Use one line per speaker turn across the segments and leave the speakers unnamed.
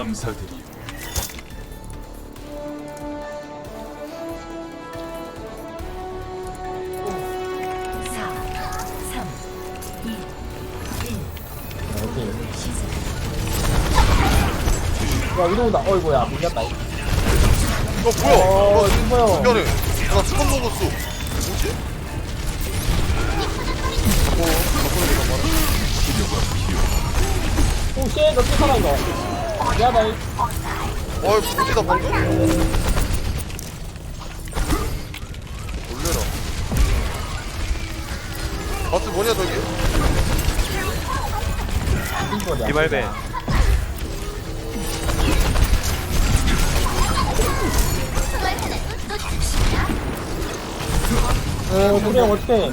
감사드리요.
야 위로 온다 어이구야 밀렸다
어 뭐야? 어나
뭐야
미안해. 나 스폰 먹었어. 뭐지? 어, 바꾸는 게 너무 많아.
오씨 너또 살아 이거 이.
어이, 뭐지, 나 방금? 놀래라. 바스 뭐냐, 저기?
이거냐
디발벤
어 우리 형 어떡해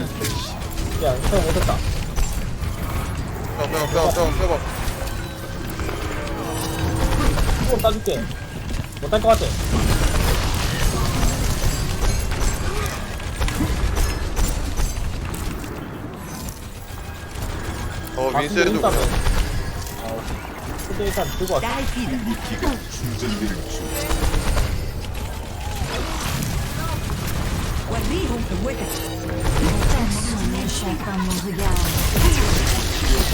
야형 못했다
빼봐, 빼봐,
이거 따줄게 못할 것 같아
어,
아,
윈스 해줘.
근데 어 근데 일단 들고 왔어.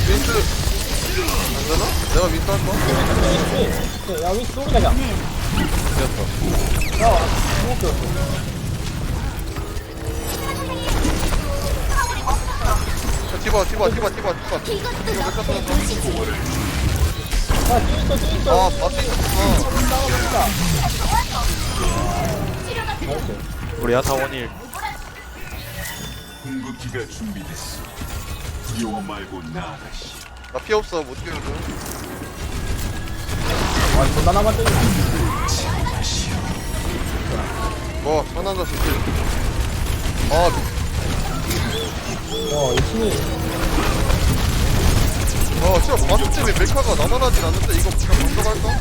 윈스. 안 되나? 내가 윈스 할까?
야 위스 쏘기 가자
됐어.
야 죽었어
야, 티바, 티바, 티바, 티바, 티바. 이거 몇 칸?
야 뒤 있어 뒤 있어
아, 바스 있었구나.
나가니까 나이스
우리 야타 원일
궁극기가 준비됐어. 두려워 말고 나아가시.
나 피 없어, 못 뛰어줘.
와 존나 남았대
뭐, 상남자 새끼. 아,
어 이친이
어, 진짜 바스 때문에 메카가 남아나진 않는데 이거 그냥 방송할까?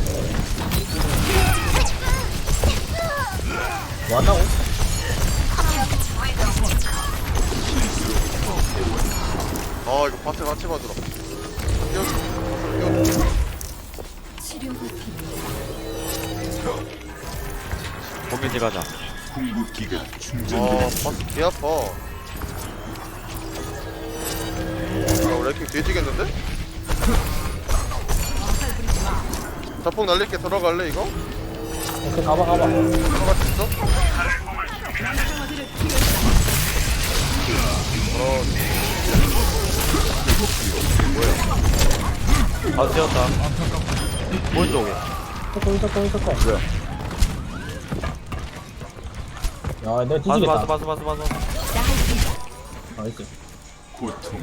뭐 한다고?
아, 이거 바스 같이 봐주라. 뛰어줘. 뛰어줘.
고민지 가자
궁극기가
아,
충전될
바스 개 아파. 야, 래킹 뒤지겠는데? 자폭 날릴게 들어갈래, 이거?
오케이 가봐 가봐
들어갈 수 있어? 어,
아 뛰었다 오른쪽에
있었고 있었고 있었고
뭐야
야 내가 뒤지겠다
바스 바스 바스 바스
나이스
고통.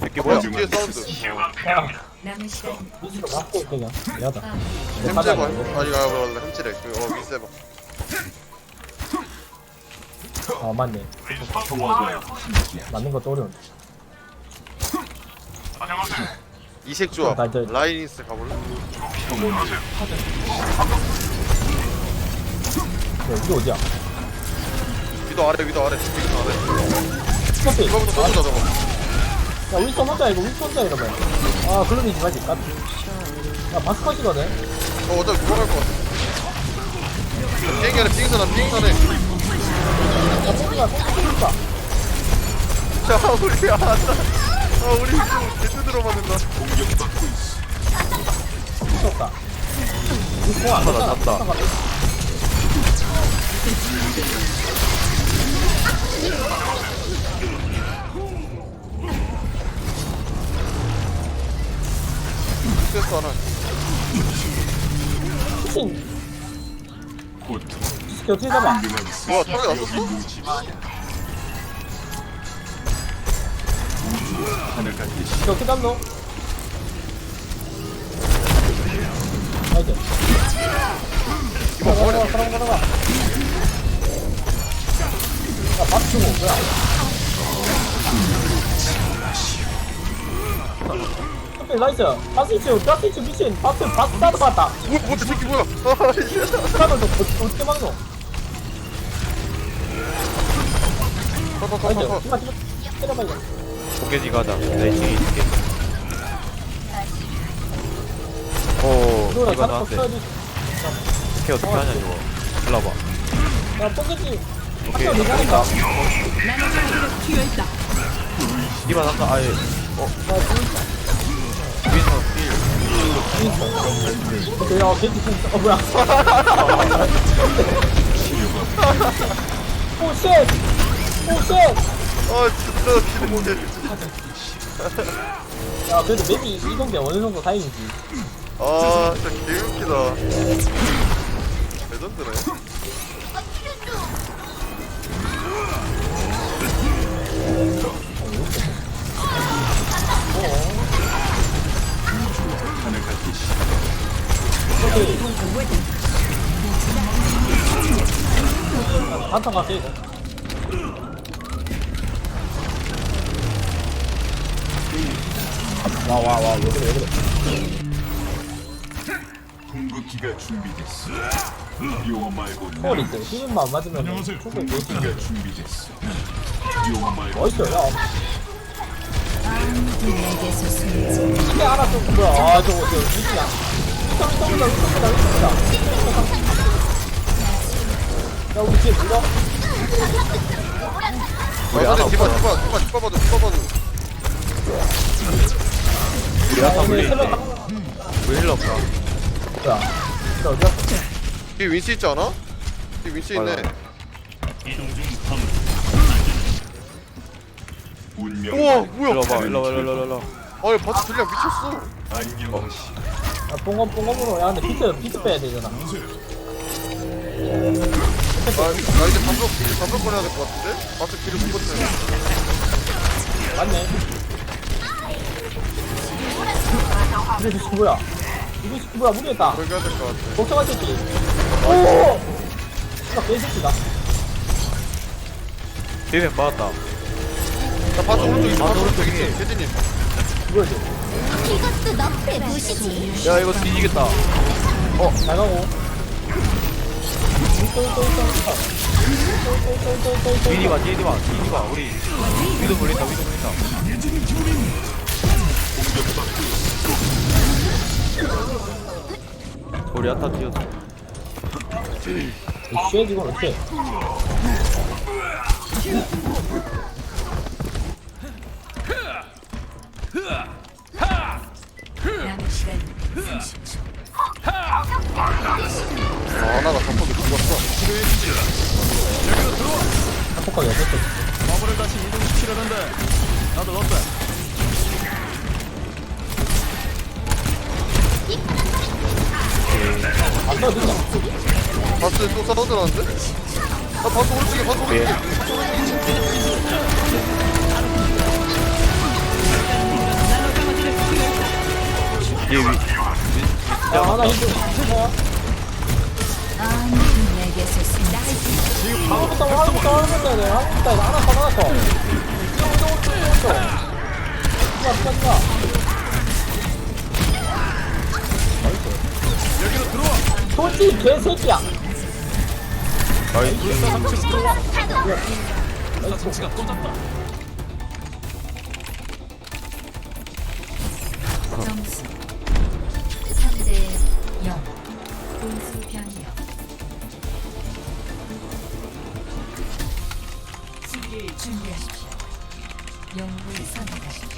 백기
뭐야, 뒤에 사운드.
야 미스로 맞고 그냥 미안하다 내
햄찌해봐.
사장
아니, 아, 몰라, 햄찌래. 그, 어, 미스해봐.
아 맞네. 맞는 것도 어려운데
이색 조합.
나 이제-
라이니스 가볼래?
야 이게 어디야
위도 아래, 위도 아래. 위도 아래.
스커피
이거부터 써보자, 저거.
야 윈스턴 혼자 이거 윈스턴 혼자 이러면 아 그러면 말지 까비 야 바스컷이거든
어, 어차피 돌아갈 것 같아. 비행기 안에 비행선아, 비행선 안에.
야 뽕이가 뽕이가
자, 우리, 아, 나, 아, 우리 좀 개뚜드러 맞는다.
공격받고 있어.
미쳤다 이거 공안
잡다, 잡다.
스트레스 하나.
이게 어떻게 잡아
뭐야, 털이 났었어?
이게 어떻게 잡노? 나이스
이거
가라
머리.
가라 가라 가라. 야 바스 주고 뭐야. 오케이 나이스. 바스 이츠 바스 이츠 미친. 바스 바스 따도 봤다.
뭐야, 뭐야, 새끼 뭐야. 아, 이제.
사람을 또 어떻게 막노? 나이스. 때려봐 이 거
고개지 가자. 내 층에 있을게 어
이거랑
이거 나한테.
써야지.
어떻게 하냐 이거. 일로 와봐.
야 뽕겠지.
오케이
내가니까
이봐 난다 아예
아 진짜
위에서 필
오케이 야 겐지 공 어, 뭐야. 오 쉣. 오 쉣
아 진짜 피는 못해
야 그래도 맵이 이동게 어느 정도 다행이지
아 진짜 개웃기다 레전드네
빛이
한탄 갈게 이거 와 와 와 왜 그래 왜 그래
궁극기가 준비됐어 용어 말고
헐 있대 힘만 맞으면 충분히 못
궁극기가 준비됐어 용어 말고
멋있어 야
내게서 숨지
이게 하나 좀 뭐야? 아 저거 저 미치야 위성이다 위성이다 위성이다. 야 우리 뒤에 물어
우리
아
하나
근데 디바
없어
디바 디바 디바 봐도 디바 봐도
우리 하나
야
물리
우리
힐러 없다?
야 진짜 어디야
뒤에 윈스 있지 않아? 뒤에 윈스 있네.
맞아.
우와
일로
뭐야
와봐 일로 와. 일로 와 일로 와.
아니 바트 들량 미쳤어
야 뽕검 뽕검으로. 야 근데 비트 비트 빼야 되잖아.
나, 나 이제 반복 반복 꺼내야 될 것 같은데? 바트 길을 묶었네
맞네 이거 씨 뭐야. 이거 씨 뭐야 무리했다.
해야 될 것 같아.
걱정할 때지 오! 진짜 개새끼다.
뒤에 맞았다.
자 바트 오른쪽 있어 바트 오른쪽. 있어 세진님.
이거지
이것도 너의 무시지.
야 이거 뒤지겠다.
잘 가고. 또, 또, 또, 또, 또. 또, 또, 또, 또, 또, 또.
뒤니 봐 뒤니 봐 뒤니 봐 우리 위도 물린다 위도 물린다 우리 아타 뛰었어
이 쉐, 이건 어떻게?
남은 시간 30초
아 하나가 덮어도 죽었어
한폭하게 어땠어?
마블을 다시 이동시키려는데 나도 어때?
안
바트 또 써들었는데? 아 바트 오른쪽에 바트 오른쪽에
예. 뒤에 위
야, 하나 힘 좀. 힘줘야.
아무도 내게서
한국부터 해야 돼. 한국부터 해야 돼. 하나 더, 하나 더. 이거, 이거, 이거, 이거, 이거. 누가, 누가, 누가.
여기로 들어와
솔직히 개새끼야.
잡다
점수 3대 0 공수 변경 수비를 준비하십시오. 영웅을 선택하십시오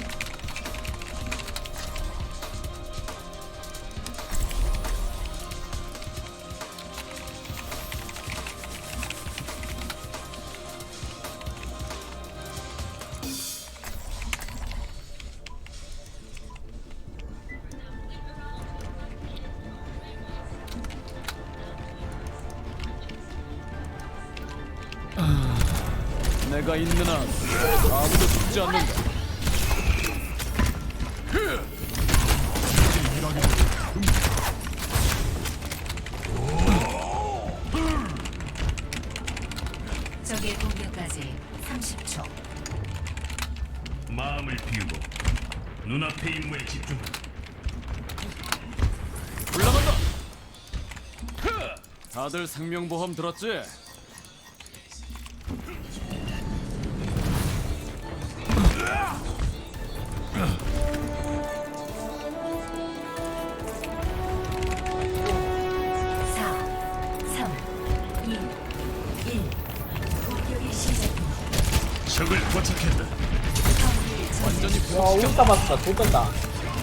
내가 있는 한 아무도 죽지 않는다
적의 공격까지 30초
마음을 비우고 눈앞의 임무에 집중하라.
올라간다 다들 생명보험 들었지?
적을 포착했다.
완전히
와 울다. 봤다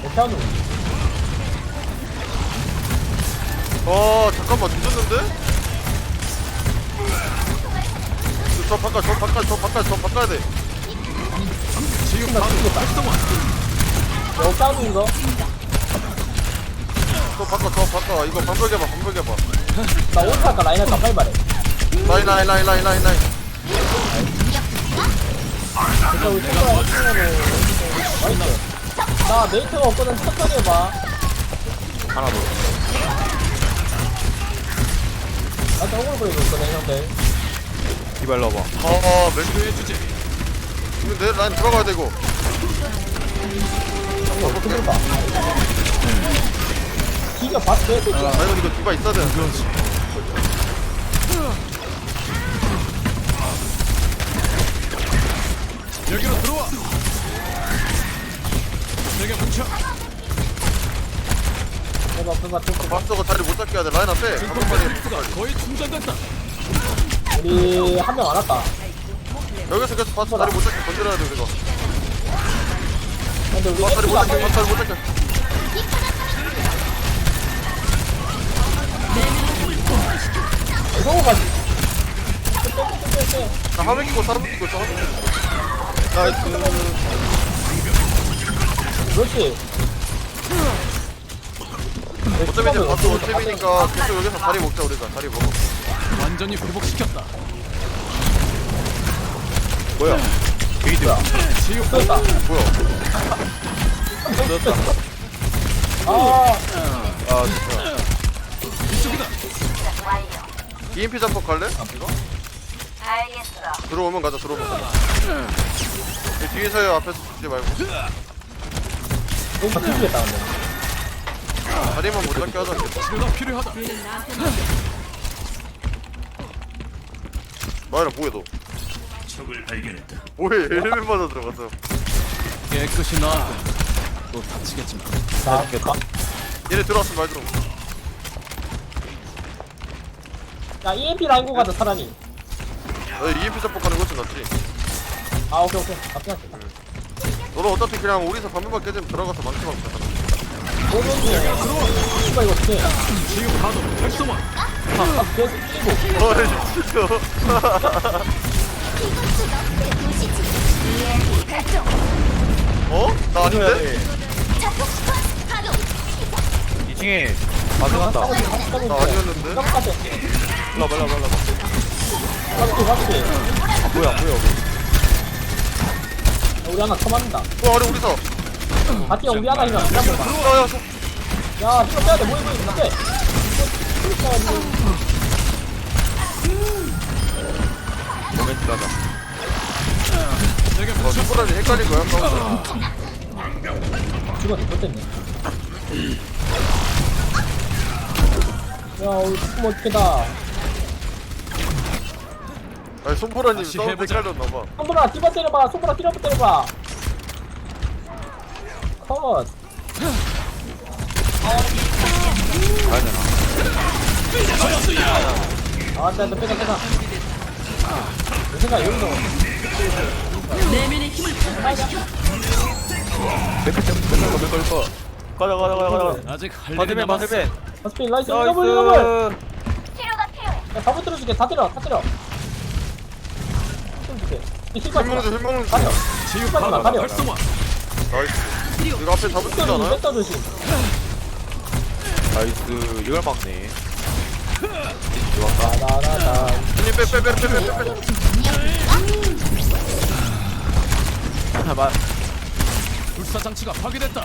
어떻게 하노
어 잠깐만 뒤졌는데? 저 바깥 저 바깥 저 바깥 저 바꿔야 돼
지금 바로 활성화.
하노 이거?
저 바꿔 저 바꿔 이거 반복해봐 반복해봐
나 오늘 할까? 라인 할까? 빨리 말해.
라인 라인 라인 라인 라인 라인
진짜 우리 친구랑 해주면은 맛있어 나 메이트가 없거든 천천히 해봐
하나 더
나한테 억울 부리고 있거든 형들
디발 넣어봐
아 멘트
주제.
이거 내 라인 들어가야 되고
형 어떻게 들까 기가 봤어
아 이거 이거 디바 있어야 되는데
좀
박서가 자리 못 잡게 해야 돼 라인 앞에. 가
거의 충전됐다.
우리 한 명 안 왔다.
여기서 계속 박서 자리 못 잡게 건드려야 돼 우리가.
근데 우리
박 자리 못
F가
잡게 박 자리 못 잡게. 나 화면 끼고 사람 끼고 있어 화면 나이스
그렇지.
어차피 이제 박서 원팀이니까 계속 여기서 자리 먹자 우리가. 자리 먹어.
완전히 회복시켰다.
뭐야? 게이드
지금
됐다.
뭐야?
아.
아 진짜.
이쪽이다.
EMP 잠복 갈래? 이거? 들어오면 가자 들어오면 가자. 이 뒤에서요 앞에서 죽지 말고
너무 근데
자리만 못 잡게 하자
치료가 필요하다.
마이라 뭐해 너
적을 발견했다.
뭐해 헬멧 맞아 들어갔어
깨끗이 나왔고. 또 다치겠지만.
자
얘네 들어왔으면 말 들어
야 EMP 라인고 가자 차라리
너 EMP 잠복 가는 것좀 낫지
아 오케이 오케이 않겠다
너는 어차피 그냥 우리서 반면만 깨지면 들어가서 망치 막자
오는데 씨발 이거 어떡해
지금 가도 활성화.
아 계속 끼고
어이 진짜 어? 나 아닌데?
2층에 가져간다
나 아니었는데?
깜깜해
일로 와봐 일로 와봐 일로 와봐
깜깜해 깜깜해
아 뭐야 뭐야
우리 하나 처맞는다.
어 아래 우리서
형 우리 하나 이면 그냥
야야
야 힘을 빼야 돼. 모이 모이 안돼
모멘트 가자.
내게
어. 손가락이 헷갈린 거야 아까
죽었네 또 됐네. 야 우리 죽으면 어떡해다
아니 손보라님
다시
싸움
해보자.
헷갈렸나봐
손보라 뒤바 때려봐. 손보라 뒤로 때려봐. 컷.
가야 되나
아, 안돼 안돼 빼자 빼자. 내 생각 여기서.
맥크 좀 맥크 거 맥크 거 가자 가자 가자 가자.
아직 할 일이
바드맨
남았어.
바드맨
아스핀 나이스 이거블 이거블
나이스
야 다부 들어줄게. 다 때려 다 때려 힐
힐먹는 중 힐 먹는 중
가려 빨리 와.
활성화.
나이스. 이거 앞에 잡을 수 있지
뺐다 조심
나이스. 이걸 막네.
나나나나.
형님 빼 빼 빼 빼 빼빼.
하나
불사 장치가 파괴됐다.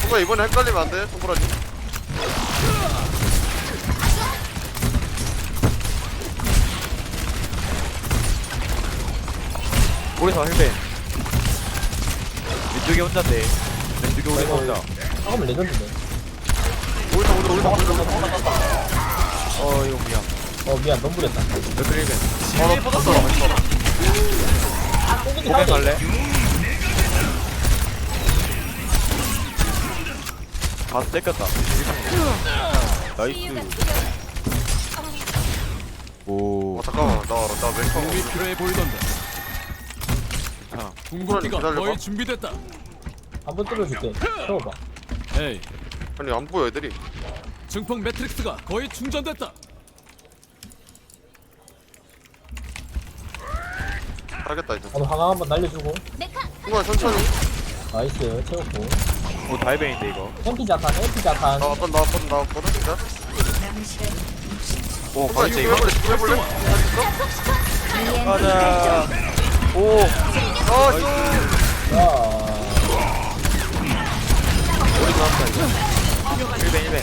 손보라 이번에 헷갈리면 안돼? 손보라님
오리사 헬벤 왼쪽에 혼자인데. 왼쪽에 오리사 혼자.
잠깐만 레전드네.
우리서 우리서 우리서 우리서
어 이거 미안.
어 미안. 너무 부렸다.
헬벤
아나 터졌어
땡기기
호벤
사야 돼
갈래? 가서 뺏겼다. 나이스. 오.
어 잠깐만. 나나 멜카
공이 필요해 보이던데. 궁극기가
기다려봐.
거의 준비됐다.
한번 뚫어줄게 태워봐.
에이,
아니 안 보여 애들이.
증폭 매트릭스가 거의 충전됐다.
알겠다 이제.
오늘 하나 한번 날려주고.
순간 천천히.
나이스 채웠고.
오 다이벤인데 이거.
MP 자탄 MP 자탄.
나왔거든 나왔거든 나왔거든 진짜
오 가자 이거.
해볼래 지금 해볼래?
가자 오.
나이스
자
머리 나왔다 이거 1벤 1벤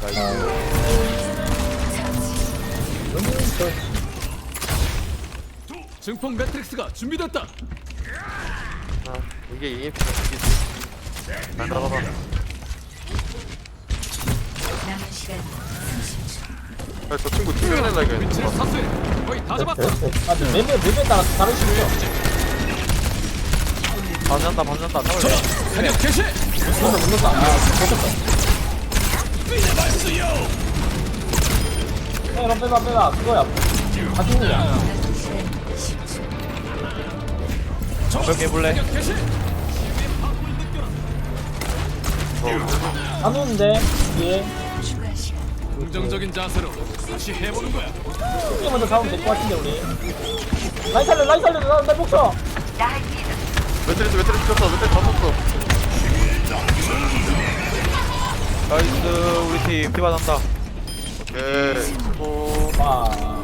나이스
음, 그렇지
증폭 매트릭스가 준비됐다.
아 이게 EMP 잘 나가봐.
남은 시간
야저 친구 튕겨내려 이거
위치를 사수해. 거의 다 잡았다.
그렇지 아 근데 맵에 맵에 따라 수 있어
반잔다 반잔다. 잡을래
사격 개시.
그래서 못 넣었다. 아 못했다 빼라 빼라 빼라 그거야. 다중이야
정벽 해볼래?
사격 개시.
안 오는데 뒤에
긍정적인 자세로 다시 해보는 거야.
크게 먼저 잡으면 될 것 같은데 우리. 라인 살려 라인 살려 나, 나 목쳐
매트리스 매트리스 쳤어. 매트리스 다 썼어.
나이스 우리 팀. 피받았다.
오케이. 수고
아